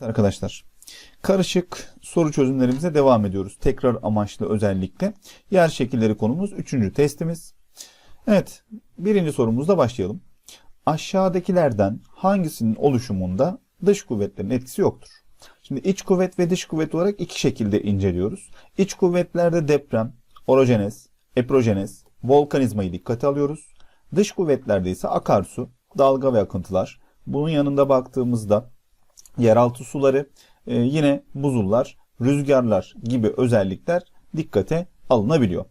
Arkadaşlar karışık soru çözümlerimize devam ediyoruz. Tekrar amaçlı özellikle. Yer şekilleri konumuz 3. testimiz. Evet birinci sorumuzda başlayalım. Aşağıdakilerden hangisinin oluşumunda dış kuvvetlerin etkisi yoktur? Şimdi iç kuvvet ve dış kuvvet olarak iki şekilde inceliyoruz. İç kuvvetlerde deprem, orojenez, eprojenez, volkanizmayı dikkate alıyoruz. Dış kuvvetlerde ise akarsu, dalga ve akıntılar. Bunun yanında baktığımızda yeraltı suları, e, yine buzullar, rüzgarlar gibi özellikler dikkate alınabiliyor.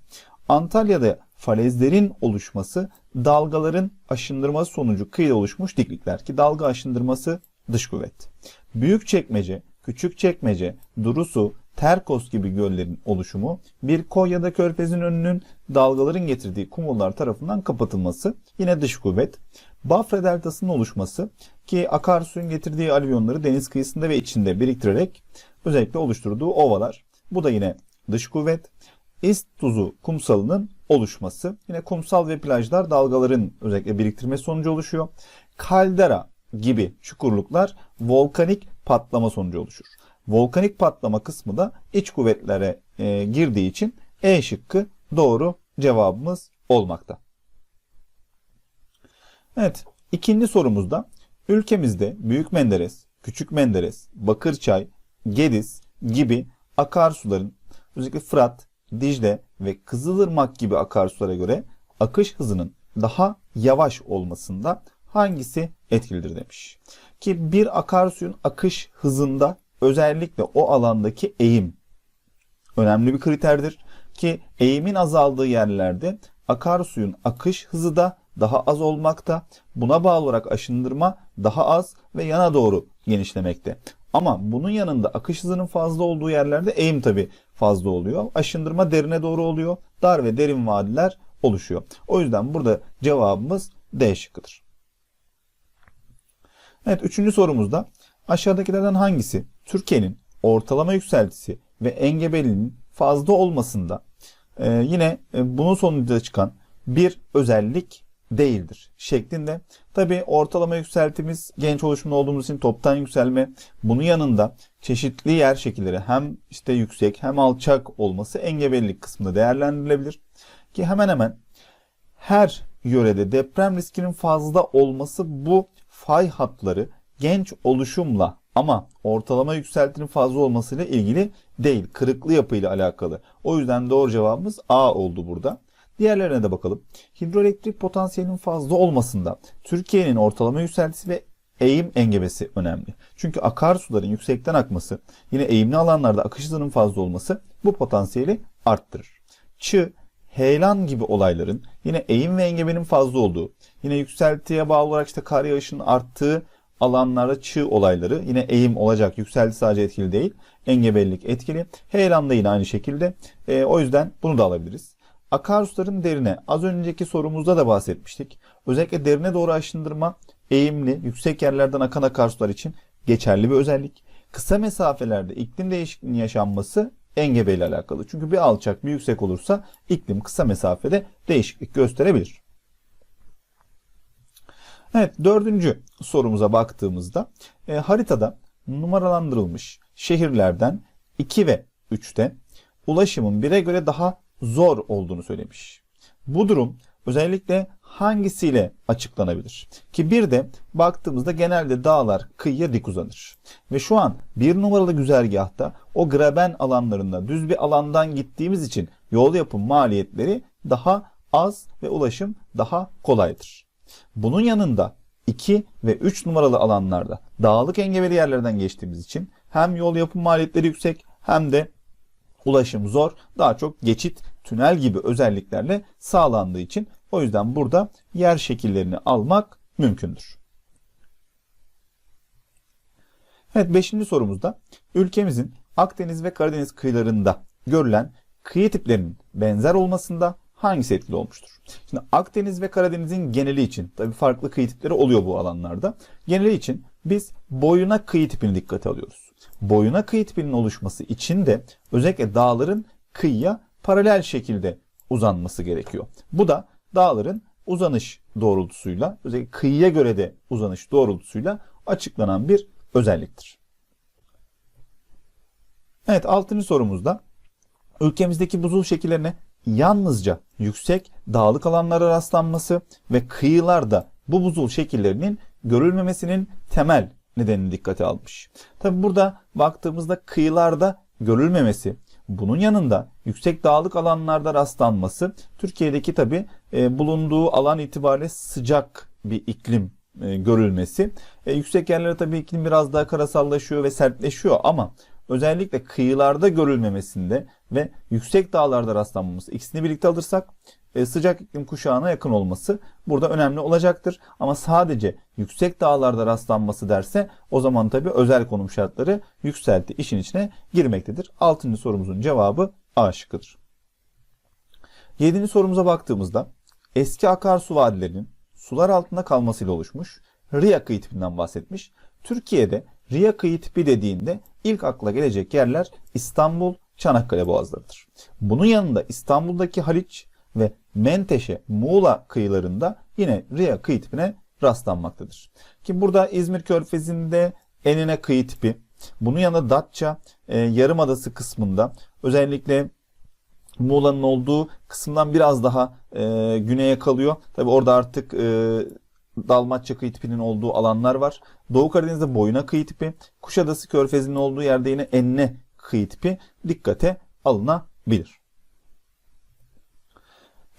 Antalya'da falezlerin oluşması dalgaların aşındırması sonucu kıyıda oluşmuş diklikler ki dalga aşındırması dış kuvvet. Büyük çekmece, küçük çekmece, Durusu, Terkos gibi göllerin oluşumu bir koy ya da körfezin önünün dalgaların getirdiği kumullar tarafından kapatılması yine dış kuvvet. Bafra deltasının oluşması ki akarsuyun getirdiği alüvyonları deniz kıyısında ve içinde biriktirerek özellikle oluşturduğu ovalar. Bu da yine dış kuvvet. İst tuzu kumsalının oluşması. Yine kumsal ve plajlar dalgaların özellikle biriktirme sonucu oluşuyor. Kaldera gibi çukurluklar volkanik patlama sonucu oluşur. Volkanik patlama kısmı da iç kuvvetlere e, girdiği için E şıkkı doğru cevabımız olmakta. Evet, ikinci sorumuzda ülkemizde Büyük Menderes, Küçük Menderes, Bakırçay, Gediz gibi akarsuların özellikle Fırat, Dicle ve Kızılırmak gibi akarsulara göre akış hızının daha yavaş olmasında hangisi etkilidir demiş. Ki bir akarsuyun akış hızında özellikle o alandaki eğim önemli bir kriterdir. Ki eğimin azaldığı yerlerde akarsuyun akış hızı da daha az olmakta. Buna bağlı olarak aşındırma daha az ve yana doğru genişlemekte. Ama bunun yanında akış hızının fazla olduğu yerlerde eğim tabi fazla oluyor. Aşındırma derine doğru oluyor. Dar ve derin vadiler oluşuyor. O yüzden burada cevabımız D şıkkıdır. Evet üçüncü sorumuzda aşağıdakilerden hangisi Türkiye'nin ortalama yükseltisi ve engebelinin fazla olmasında e, yine e, bunun sonucunda çıkan bir özellik değildir şeklinde. Tabi ortalama yükseltimiz genç oluşumda olduğumuz için toptan yükselme. Bunun yanında çeşitli yer şekilleri hem işte yüksek hem alçak olması engebelilik kısmında değerlendirilebilir. Ki hemen hemen her yörede deprem riskinin fazla olması bu fay hatları genç oluşumla ama ortalama yükseltinin fazla olmasıyla ilgili değil. Kırıklı yapıyla alakalı. O yüzden doğru cevabımız A oldu burada. Diğerlerine de bakalım. Hidroelektrik potansiyelinin fazla olmasında Türkiye'nin ortalama yükseltisi ve eğim engebesi önemli. Çünkü akarsuların yüksekten akması, yine eğimli alanlarda akış hızının fazla olması bu potansiyeli arttırır. Çı, heyelan gibi olayların yine eğim ve engebenin fazla olduğu, yine yükseltiye bağlı olarak işte kar yağışının arttığı alanlarda çığ olayları yine eğim olacak. Yükselti sadece etkili değil. Engebelilik etkili. Heyelan da yine aynı şekilde. E, o yüzden bunu da alabiliriz. Akarsuların derine az önceki sorumuzda da bahsetmiştik. Özellikle derine doğru aşındırma eğimli, yüksek yerlerden akan akarsular için geçerli bir özellik. Kısa mesafelerde iklim değişikliğinin yaşanması engebeyle alakalı. Çünkü bir alçak bir yüksek olursa iklim kısa mesafede değişiklik gösterebilir. Evet dördüncü sorumuza baktığımızda e, haritada numaralandırılmış şehirlerden 2 ve 3'te ulaşımın 1'e göre daha zor olduğunu söylemiş. Bu durum özellikle hangisiyle açıklanabilir? Ki bir de baktığımızda genelde dağlar kıyıya dik uzanır. Ve şu an bir numaralı güzergahta o graben alanlarında düz bir alandan gittiğimiz için yol yapım maliyetleri daha az ve ulaşım daha kolaydır. Bunun yanında 2 ve 3 numaralı alanlarda dağlık engebeli yerlerden geçtiğimiz için hem yol yapım maliyetleri yüksek hem de ulaşım zor. Daha çok geçit, tünel gibi özelliklerle sağlandığı için o yüzden burada yer şekillerini almak mümkündür. Evet 5. sorumuzda ülkemizin Akdeniz ve Karadeniz kıyılarında görülen kıyı tiplerinin benzer olmasında hangisi etkili olmuştur? Şimdi Akdeniz ve Karadeniz'in geneli için tabi farklı kıyı tipleri oluyor bu alanlarda. Geneli için biz boyuna kıyı tipini dikkate alıyoruz. Boyuna kıyı tipinin oluşması için de özellikle dağların kıyıya paralel şekilde uzanması gerekiyor. Bu da dağların uzanış doğrultusuyla özellikle kıyıya göre de uzanış doğrultusuyla açıklanan bir özelliktir. Evet 6. sorumuzda ülkemizdeki buzul şekillerine yalnızca yüksek dağlık alanlara rastlanması ve kıyılarda bu buzul şekillerinin görülmemesinin temel nedenini dikkate almış. Tabi burada baktığımızda kıyılarda görülmemesi, bunun yanında yüksek dağlık alanlarda rastlanması Türkiye'deki tabi e, bulunduğu alan itibariyle sıcak bir iklim e, görülmesi. E, yüksek yerlere tabii iklim biraz daha karasallaşıyor ve sertleşiyor ama özellikle kıyılarda görülmemesinde ve yüksek dağlarda rastlanmaması ikisini birlikte alırsak e, sıcak iklim kuşağına yakın olması burada önemli olacaktır. Ama sadece yüksek dağlarda rastlanması derse o zaman tabii özel konum şartları yükselti işin içine girmektedir. 6. sorumuzun cevabı A şıkkıdır. 7. sorumuza baktığımızda eski akarsu vadilerinin sular altında kalmasıyla oluşmuş Riya kıyı tipinden bahsetmiş. Türkiye'de Riya kıyı tipi dediğinde ilk akla gelecek yerler İstanbul, Çanakkale boğazlarıdır. Bunun yanında İstanbul'daki Haliç ve Menteşe, Muğla kıyılarında yine Riya kıyı tipine rastlanmaktadır. Ki burada İzmir Körfezi'nde Enine kıyı tipi, bunun yanında Datça e, Yarımadası kısmında özellikle Muğla'nın olduğu kısımdan biraz daha e, güneye kalıyor. Tabi orada artık e, Dalmatça kıyı tipinin olduğu alanlar var. Doğu Karadeniz'de Boyuna kıyı tipi, Kuşadası Körfezi'nin olduğu yerde yine Enne kıyı tipi dikkate alınabilir.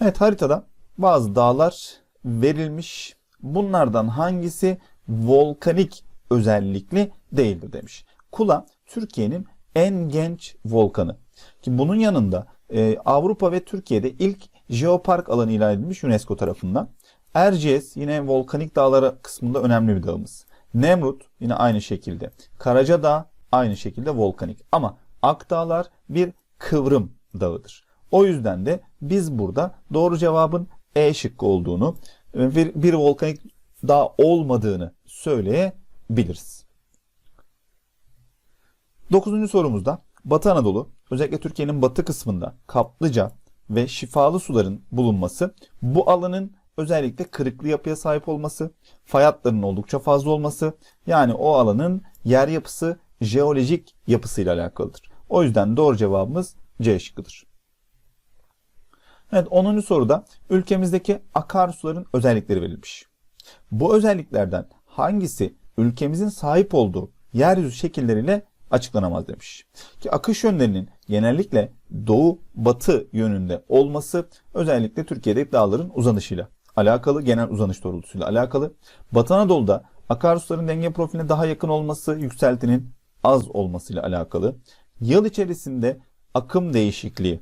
Evet haritada bazı dağlar verilmiş. Bunlardan hangisi volkanik özellikli değildir demiş. Kula Türkiye'nin en genç volkanı. Ki bunun yanında e, Avrupa ve Türkiye'de ilk jeopark alanı ilan edilmiş UNESCO tarafından. Erciyes yine volkanik dağları kısmında önemli bir dağımız. Nemrut yine aynı şekilde. Karacadağ aynı şekilde volkanik. Ama Akdağlar bir kıvrım dağıdır. O yüzden de biz burada doğru cevabın E şıkkı olduğunu bir, bir volkanik dağ olmadığını söyleyebiliriz. Dokuzuncu sorumuzda Batı Anadolu özellikle Türkiye'nin batı kısmında kaplıca ve şifalı suların bulunması bu alanın özellikle kırıklı yapıya sahip olması, fay hatlarının oldukça fazla olması yani o alanın yer yapısı jeolojik yapısıyla alakalıdır. O yüzden doğru cevabımız C şıkkıdır. Evet 10. soruda ülkemizdeki akarsuların özellikleri verilmiş. Bu özelliklerden hangisi ülkemizin sahip olduğu yeryüzü şekilleriyle açıklanamaz demiş. Ki akış yönlerinin genellikle doğu batı yönünde olması özellikle Türkiye'deki dağların uzanışıyla alakalı, genel uzanış doğrultusuyla alakalı. Batı Anadolu'da akarsuların denge profiline daha yakın olması, yükseltinin az olmasıyla alakalı. Yıl içerisinde akım değişikliği,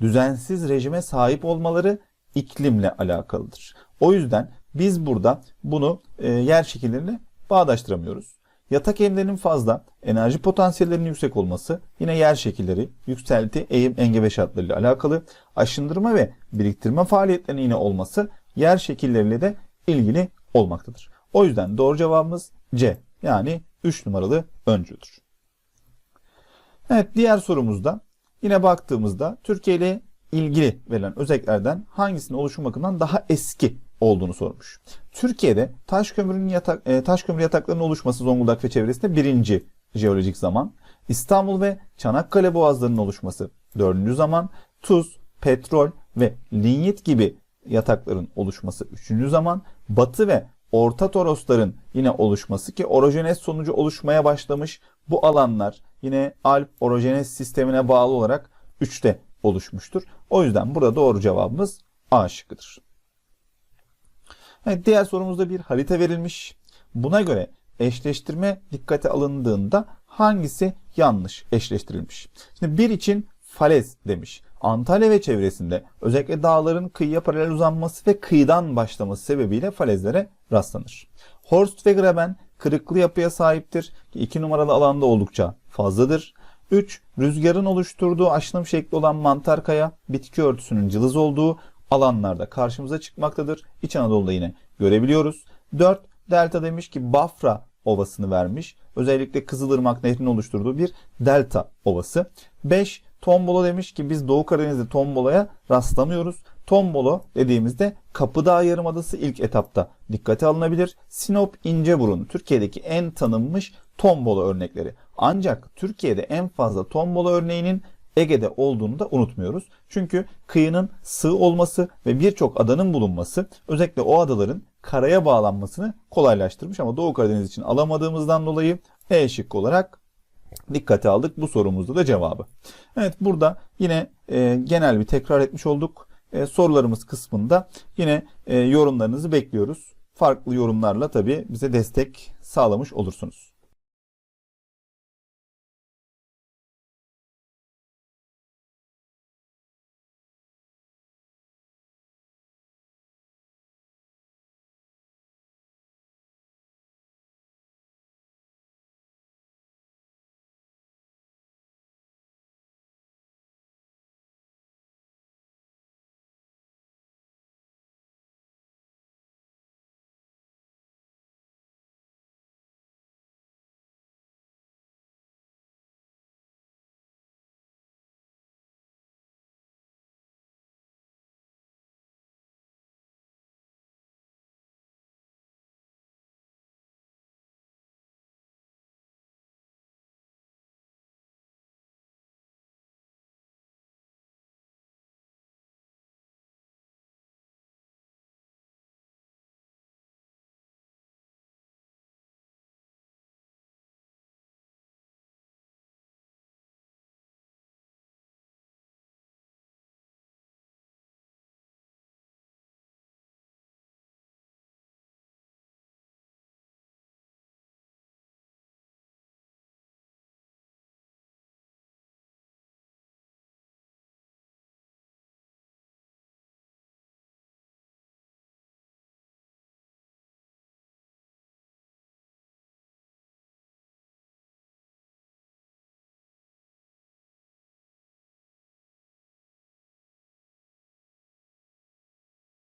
düzensiz rejime sahip olmaları iklimle alakalıdır. O yüzden biz burada bunu e, yer şekilleriyle bağdaştıramıyoruz. Yatak eğimlerinin fazla, enerji potansiyellerinin yüksek olması yine yer şekilleri, yükselti, eğim, engebe şartlarıyla alakalı. Aşındırma ve biriktirme faaliyetlerinin yine olması yer şekilleriyle de ilgili olmaktadır. O yüzden doğru cevabımız C. Yani 3 numaralı öncüdür. Evet diğer sorumuzda yine baktığımızda Türkiye ile ilgili verilen özelliklerden hangisinin oluşum bakımından daha eski olduğunu sormuş. Türkiye'de taş kömürünün yatak, e, taş kömür yataklarının oluşması Zonguldak ve çevresinde birinci jeolojik zaman. İstanbul ve Çanakkale boğazlarının oluşması dördüncü zaman. Tuz, petrol ve linyit gibi yatakların oluşması üçüncü zaman. Batı ve Orta Torosların yine oluşması ki orojenez sonucu oluşmaya başlamış bu alanlar yine Alp orojenez sistemine bağlı olarak 3'te oluşmuştur. O yüzden burada doğru cevabımız A şıkkıdır. Evet, diğer sorumuzda bir harita verilmiş. Buna göre eşleştirme dikkate alındığında hangisi yanlış eşleştirilmiş? Şimdi bir için falez demiş. Antalya ve çevresinde özellikle dağların kıyıya paralel uzanması ve kıyıdan başlaması sebebiyle falezlere rastlanır. Horst ve Graben kırıklı yapıya sahiptir. 2 numaralı alanda oldukça fazladır. 3. Rüzgarın oluşturduğu aşınım şekli olan mantar kaya bitki örtüsünün cılız olduğu alanlarda karşımıza çıkmaktadır. İç Anadolu'da yine görebiliyoruz. 4. Delta demiş ki Bafra ovasını vermiş. Özellikle Kızılırmak Nehri'nin oluşturduğu bir delta ovası. 5. Tombolo demiş ki biz Doğu Karadeniz'de Tombolo'ya rastlamıyoruz. Tombolo dediğimizde Kapıdağ Yarımadası ilk etapta dikkate alınabilir. Sinop İnceburun Türkiye'deki en tanınmış tombolo örnekleri. Ancak Türkiye'de en fazla tombala örneğinin Ege'de olduğunu da unutmuyoruz. Çünkü kıyının sığ olması ve birçok adanın bulunması özellikle o adaların karaya bağlanmasını kolaylaştırmış ama Doğu Karadeniz için alamadığımızdan dolayı E şıkkı olarak dikkate aldık. Bu sorumuzda da cevabı. Evet burada yine e, genel bir tekrar etmiş olduk. E, sorularımız kısmında yine e, yorumlarınızı bekliyoruz. Farklı yorumlarla tabii bize destek sağlamış olursunuz.